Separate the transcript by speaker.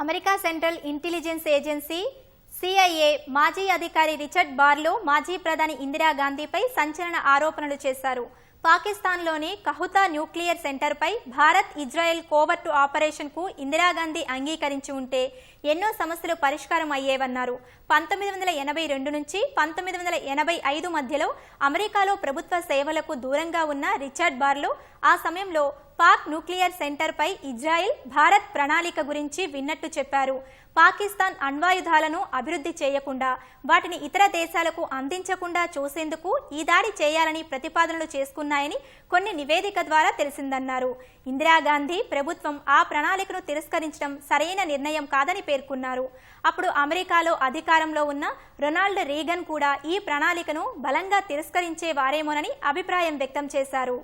Speaker 1: America central intelligence agency CIA మాజీ అధికారి Richard బార్లో మాజీ ప్రధాని ఇందిరాగాంధీపై సంచలన ఆరోపణలు చేశారు. పాకిస్తాన్లోని కహుతా న్యూక్లియర్ సెంటర్పై భారత్ ఇజ్రాయెల్ కోవర్టు ఆపరేషన్కు ఇందిరాగాంధీ అంగీకరించి ఉంటే ఎన్నో సమస్యలు పరిష్కారం అయ్యేవన్నారు. పంతొమ్మిది వందల ఎనభై రెండు నుంచి పంతొమ్మిది వందల ఎనభై ఐదు మధ్యలో అమెరికాలో ప్రభుత్వ సేవలకు దూరంగా ఉన్న రిచర్డ్ బార్లో ఆ సమయంలో పాక్ న్యూక్లియర్ సెంటర్పై ఇజ్రాయెల్ భారత్ ప్రణాళిక గురించి విన్నట్టు చెప్పారు. పాకిస్తాన్ అణ్వాయుధాలను అభివృద్ధి చేయకుండా వాటిని ఇతర దేశాలకు అందించకుండా చూసేందుకు ఈ దాడి చేయాలని ప్రతిపాదనలు చేసుకున్నాయని కొన్ని నివేదిక ద్వారా తెలిసిందన్నారు. ఇందిరాగాంధీ ప్రభుత్వం ఆ ప్రణాళికను తిరస్కరించడం సరైన నిర్ణయం కాదని పేర్కొన్నారు. అప్పుడు అమెరికాలో అధికారంలో ఉన్న రొనాల్డ్ రీగన్ కూడా ఈ ప్రణాళికను బలంగా తిరస్కరించే వారేమోనని అభిప్రాయం వ్యక్తం చేశారు.